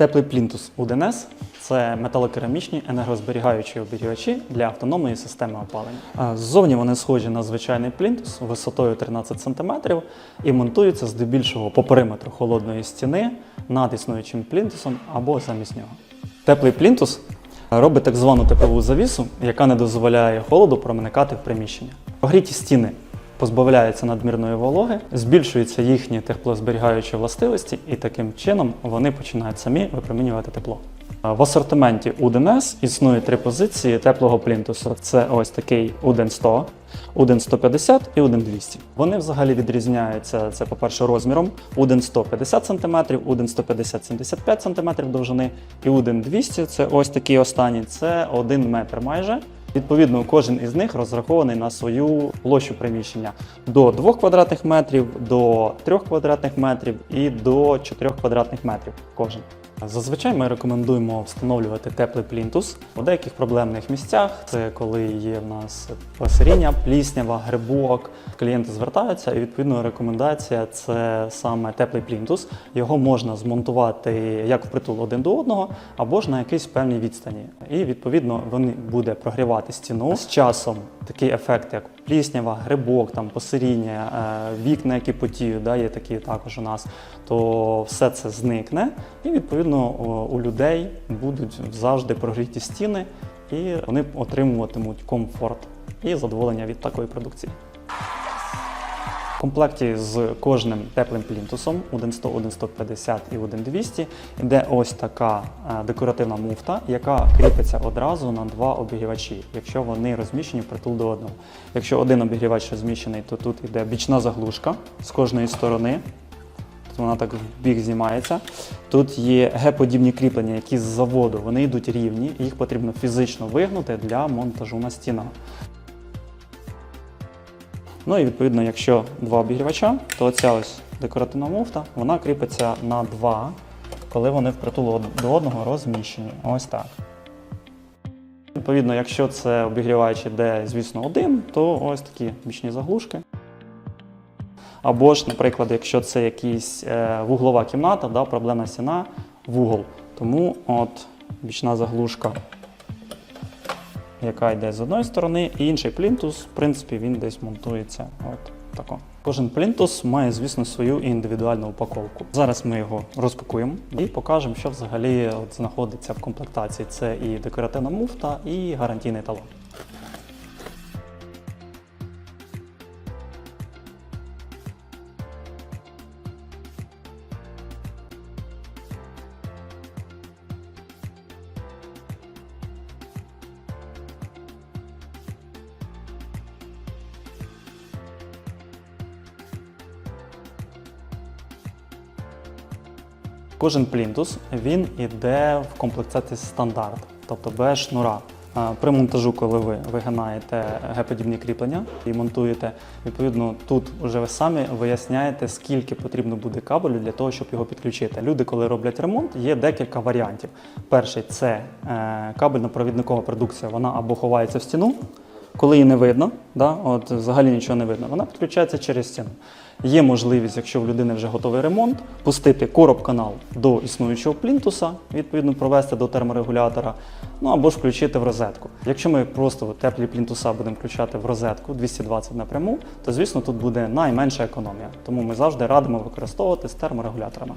Теплий плінтус УДНС це металокерамічні енергозберігаючі обігрівачі для автономної системи опалення. Ззовні вони схожі на звичайний плінтус висотою 13 см і монтуються здебільшого по периметру холодної стіни над існуючим плінтусом або замість нього. Теплий плінтус робить так звану теплову завісу, яка не дозволяє холоду проникати в приміщення. Прогріті стіни позбавляються надмірної вологи, збільшуються їхні теплозберігаючі властивості, і таким чином вони починають самі випромінювати тепло. В асортименті УДНС існує три позиції теплого плінтусу. Це ось такий УДН 100, УДН 150 і УДН 200. Вони взагалі відрізняються це, по-перше, розміром. УДН 100 50 см, УДН 150 75 см довжини, і УДН 200 це ось такий останній, це 1 метр майже. Відповідно, кожен із них розрахований на свою площу приміщення до 2 квадратних метрів, до 3 квадратних метрів і до 4 квадратних метрів кожен. Зазвичай ми рекомендуємо встановлювати теплий плінтус у деяких проблемних місцях. Це коли є в нас посиріння, пліснява, грибок. Клієнти звертаються, і відповідно рекомендація це саме теплий плінтус. Його можна змонтувати як впритул один до одного, або ж на якійсь певній відстані. І відповідно він буде прогрівати стіну з часом. Такий ефект, як пліснява, грибок, там посиріння, е, вікна, які потіють, да, є такі також у нас, то все це зникне, і відповідно о, у людей будуть завжди прогріті стіни, і вони отримуватимуть комфорт і задоволення від такої продукції. В комплекті з кожним теплим плінтусом 1.100, 1.150 і 1.200 йде ось така е, декоративна муфта, яка кріпиться одразу на два обігрівачі, якщо вони розміщені впритул до одного. Якщо один обігрівач розміщений, то тут йде бічна заглушка з кожної сторони. Тут Вона так в бік знімається. Тут є Г-подібні кріплення, які з заводу вони йдуть рівні, їх потрібно фізично вигнути для монтажу на стінах. Ну і відповідно, якщо два обігрівача, то оця ось декоративна муфта, вона кріпиться на два, коли вони впритул од- до одного розміщені. Ось так. Відповідно, якщо це обігрівач іде, звісно, один, то ось такі бічні заглушки. Або ж, наприклад, якщо це якась е, вуглова кімната, да, проблемна стіна, вугол. Тому от бічна заглушка яка йде з одної сторони, і інший плінтус, в принципі, він десь монтується. От тако. Кожен плінтус має, звісно, свою індивідуальну упаковку. Зараз ми його розпакуємо і покажемо, що взагалі от знаходиться в комплектації. Це і декоративна муфта, і гарантійний талон. Кожен плінтус він іде в комплектації стандарт, тобто без шнура. При монтажу, коли ви вигинаєте Г-подібні кріплення і монтуєте, відповідно, тут вже ви самі виясняєте, скільки потрібно буде кабелю для того, щоб його підключити. Люди, коли роблять ремонт, є декілька варіантів. Перший це е, кабельно-провідникова продукція. Вона або ховається в стіну, коли її не видно, да, от взагалі нічого не видно, вона підключається через стіну. Є можливість, якщо в людини вже готовий ремонт, пустити короб канал до існуючого плінтуса, відповідно провести до терморегулятора, ну або ж включити в розетку. Якщо ми просто теплі плінтуса будемо включати в розетку 220 напряму, то звісно тут буде найменша економія. Тому ми завжди радимо використовувати з терморегуляторами.